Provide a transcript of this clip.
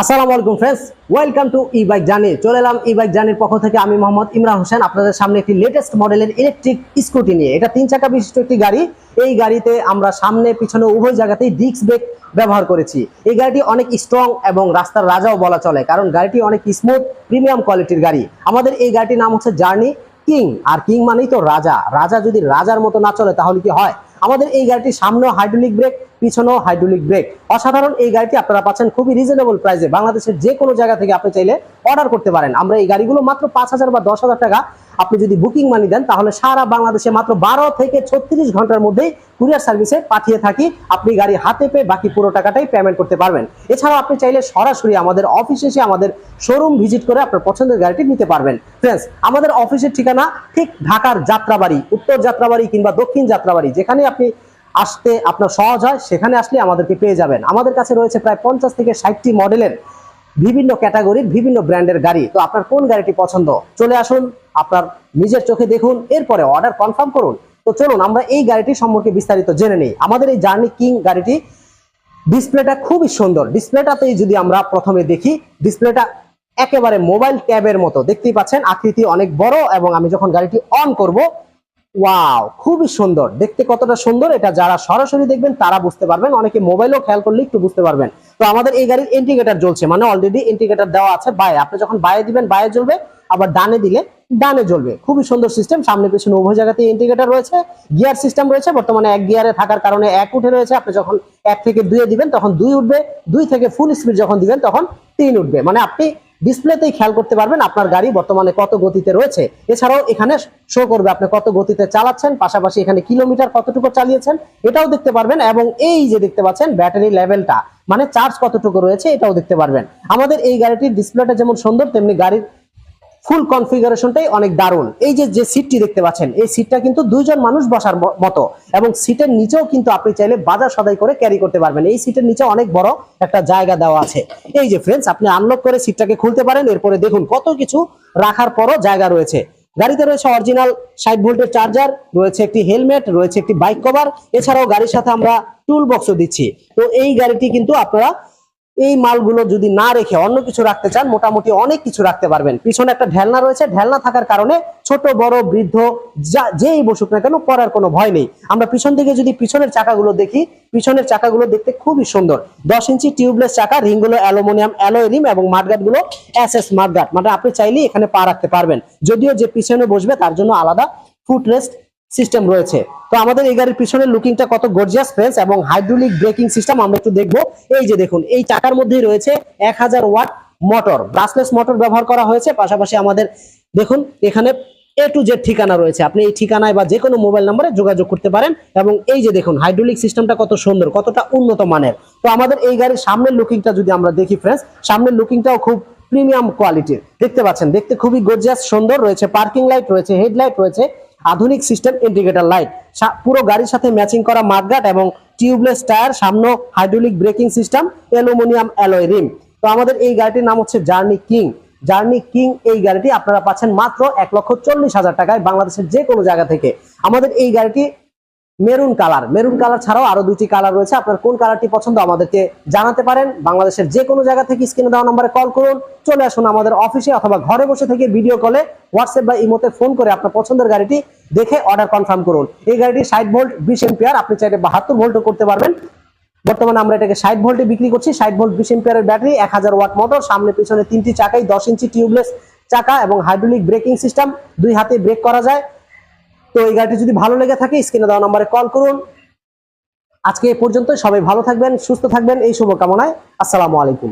আসসালামু আলাইকুম friends welcome to e bike journey চলে এলাম ই বাইক জার্নির পক্ষ থেকে, আমি মোহাম্মদ ইমরান হোসেন। আপনাদের সামনে একটি লেটেস্ট মডেলের ইলেকট্রিক স্কুটি নিয়ে। এটা তিন চাকা বিশিষ্ট একটি গাড়ি। এই গাড়িতে আমরা সামনে, পিছনে, উভয় জায়গাতেই ডিস্ক ব্রেক ব্যবহার করেছি। এই গাড়িটি অনেক স্ট্রং এবং রাস্তার রাজাও বলা চলে, কারণ গাড়িটি অনেক স্মুথ প্রিমিয়াম কোয়ালিটির গাড়ি। আমাদের এই গাড়িটির নাম হচ্ছে জার্নি কিং আর কিং মানেই তো রাজা। রাজা যদি রাজার মতো না চলে, তাহলে কি হয়? আমাদের এই গাড়িটির সামনেও হাইড্রোলিক ব্রেক পিছনেও হাইড্রোলিক ব্রেক অসাধারণ এই গাড়িটি আপনারা পাচ্ছেন খুবই রিজনেবল প্রাইসে বাংলাদেশের যে কোনো জায়গা থেকে আপনি চাইলে অর্ডার করতে পারেন। আমরা এই গাড়িগুলো মাত্র পাঁচ হাজার বা দশ হাজার টাকা আপনি যদি বুকিং মানি দেন, তাহলে সারা বাংলাদেশে মাত্র বারো থেকে ছত্রিশ ঘণ্টার মধ্যেই কুরিয়ার সার্ভিসে পাঠিয়ে থাকি। আপনি গাড়ি হাতে পেয়ে বাকি পুরো টাকাটাই পেমেন্ট করতে পারবেন। এছাড়াও আপনি চাইলে সরাসরি আমাদের অফিসে এসে আমাদের শোরুম ভিজিট করে আপনার পছন্দের গাড়িটি নিতে পারবেন। ফ্রেন্ডস আমাদের অফিসের ঠিকানা ঠিক ঢাকার যাত্রাবাড়ি, উত্তর যাত্রাবাড়ি কিংবা দক্ষিণ যাত্রাবাড়ি, যেখানে আপনি আসতে আপনার সহজ হয়, সেখানে আসলে আমাদেরকে পেয়ে যাবেন। আমাদের কাছে রয়েছে প্রায় পঞ্চাশ থেকে ষাটটি মডেলের বিভিন্ন ক্যাটাগরির বিভিন্ন ব্র্যান্ডের গাড়ি। তো আপনার কোন গাড়িটি পছন্দ? চলে আসুন, আপনার নিজের চোখে দেখুন, এরপরে অর্ডার কনফার্ম করুন। তো চলুন, আমরা এই গাড়িটি সম্পর্কে বিস্তারিত জেনে নিই। আমাদের এই জার্নি কিং গাড়িটি ডিসপ্লেটা খুবই সুন্দর। ডিসপ্লেটাতেই যদি আমরা প্রথমে দেখি, ডিসপ্লেটা একেবারে মোবাইল ট্যাবের মতো। দেখতেই পাচ্ছেন, আকৃতি অনেক বড় এবং আমি যখন গাড়িটি অন করব ওয়াও খুবই সুন্দর। দেখতে কতটা সুন্দর, এটা যারা সরাসরি দেখবেন, তারা বুঝতে পারবেন। অনেকে মোবাইলও খেয়াল করলে একটু বুঝতে পারবেন। তো আমাদের এই গাড়ির ইন্ডিকেটর জ্বলছে মানে অলরেডি ইন্ডিকেটর দেওয়া আছে বায়ে আপনি যখন বায়ে দিবেন বায়ে জ্বলবে, আবার ডানে দিলে ডানে জ্বলবে। খুবই সুন্দর সিস্টেম সামনে পেছনে উভয় জায়গাতে ইন্ডিকেটর রয়েছে গিয়ার সিস্টেম রয়েছে, বর্তমানে এক গিয়ারে থাকার কারণে এক উঠে রয়েছে। আপনি যখন এক থেকে দুইয়ে দিবেন, তখন দুই উঠবে, দুই থেকে ফুল স্পিড যখন দিবেন, তখন তিন উঠবে। মানে আপনি ডিসপ্লেতেই খেয়াল করতে পারবেন আপনার গাড়ি বর্তমানে কত গতিতে রয়েছে। এছাড়াও এখানে শো করবে আপনি কত গতিতে চালাচ্ছেন, পাশাপাশি এখানে কিলোমিটার কতটুকু চালিয়েছেন, এটাও দেখতে পারবেন এবং এই যে দেখতে পাচ্ছেন ব্যাটারি লেভেলটা মানে চার্জ কতটুকু রয়েছে, এটাও দেখতে পারবেন। আমাদের এই গাড়িটির ডিসপ্লেটা যেমন সুন্দর, তেমনি গাড়ির ফুল কনফিগারেশনটাই অনেক দারুণ। এই যে যে সিটটি দেখতে পাচ্ছেন, এই সিটটা কিন্তু দুইজন মানুষ বসার মতো এবং সিটের নিচেও কিন্তু আপনি চাইলে বাজার সদাই করে ক্যারি করতে পারবেন। এই সিটের নিচে অনেক বড় একটা জায়গা দেওয়া আছে। এই যে ফ্রেন্ডস আপনি আনলক করে সিটটাকে খুলতে পারেন। এরপরে দেখুন কত কিছু রাখার পরও জায়গা রয়েছে। গাড়িতে রয়েছে অরিজিনাল ষাট ভোল্টের চার্জার রয়েছে একটি হেলমেট রয়েছে একটি বাইক কভার এছাড়াও গাড়ির সাথে আমরা টুল বক্সও দিচ্ছি। তো এই গাড়িটি কিন্তু আপনারা এই মালগুলো যদি না রেখে অন্য কিছু রাখতে চান, মোটামুটি অনেক কিছু রাখতে পারবেন। পিছনে একটা ঢেলনা রয়েছে। ঢেলনা থাকার কারণে ছোট, বড়, বৃদ্ধ, যা, যেই বসুক না কেন পড়ার কোনো ভয় নেই। আমরা পিছন থেকে যদি পিছনের চাকাগুলো দেখি, পিছনের চাকাগুলো দেখতে খুবই সুন্দর। দশ ইঞ্চি টিউবলেস চাকা, রিংগুলো অ্যালুমিনিয়াম, অ্যালয় রিম এবং মাঠগাটগুলো এস এস মাঠগাট। মানে আপনি চাইলেই এখানে পা রাখতে পারবেন। যদিও যে পিছনে বসবে, তার জন্য আলাদা ফুট রেস্ট সিস্টেম রয়েছে। তো আমাদের এই গাড়ির পিছনের লুকিংটা কত গর্জিয়াস ফ্রেন্স এবং হাইড্রোলিক ব্রেকিং সিস্টেম আমরা একটু দেখব। এই যে দেখুন, এই চাকার মধ্যেই রয়েছে এক হাজার ওয়াট মোটর ব্রাসলেস মোটর ব্যবহার করা হয়েছে। পাশাপাশি আমাদের, দেখুন, এখানে এ টু জেড ঠিকানা রয়েছে। আপনি এই ঠিকানায় বা যে কোনো মোবাইল নাম্বারে যোগাযোগ করতে পারেন। এবং এই যে দেখুন হাইড্রোলিক সিস্টেমটা কত সুন্দর, কতটা উন্নত মানের। তো আমাদের এই গাড়ির সামনের লুকিংটা যদি আমরা দেখি ফ্রেন্ডস সামনের লুকিংটাও খুব প্রিমিয়াম কোয়ালিটির দেখতে পাচ্ছেন, দেখতে খুবই গর্জিয়াস সুন্দর, রয়েছে পার্কিং লাইট রয়েছে হেডলাইট রয়েছে আধুনিক সিস্টেম ইন্ডিকেটর লাইট। পুরো গাড়ির সাথে ম্যাচিং করা মাঠগাট এবং টিউবলেস টায়ার, সামনে hydraulic braking system, aluminium alloy rim. তো আমাদের এই গাড়িটির নাম হচ্ছে জার্নি কিং। জার্নি কিং এই গাড়িটি আপনারা পাচ্ছেন মাত্র এক লক্ষ চল্লিশ হাজার টাকায় বাংলাদেশের যে কোনো জায়গা থেকে। আমাদের এই গাড়িটি মেরুন কালার। মেরুন কালার ছাড়াও আরও দুটি কালার রয়েছে। আপনার কোন কালারটি পছন্দ আমাদেরকে জানাতে পারেন। বাংলাদেশের যে কোনো জায়গা থেকে স্ক্রিনে দেওয়া নম্বরে কল করুন। চলে আসুন আমাদের অফিসে অথবা ঘরে বসে থেকে ভিডিও কলে, হোয়াটসঅ্যাপ বা ইমোতে ফোন করে আপনার পছন্দের গাড়িটি দেখে অর্ডার কনফার্ম করুন। এই গাড়িটি ষাট ভোল্ট, বিশ এম্পিয়ার। আপনি চাইলে বাহাত্তর ভোল্টও করতে পারবেন। বর্তমানে আমরা এটাকে ষাট ভোল্টে বিক্রি করছি। ষাট ভোল্ট, বিশ এম্পিয়ারের ব্যাটারি, এক হাজার ওয়াট মোটর। সামনে পিছনে তিনটি চাকাই, দশ ইঞ্চি টিউবলেস চাকা এবং হাইড্রোলিক ব্রেকিং সিস্টেম। দুই হাতে ব্রেক করা যায়। তো এই গাড়িটি যদি ভালো লেগে থাকে স্ক্রিনে দেওয়া নম্বরে কল করুন। আজকে এ পর্যন্ত সবাই ভালো থাকবেন, সুস্থ থাকবেন, এই শুভকামনায়। আসসালামু আলাইকুম।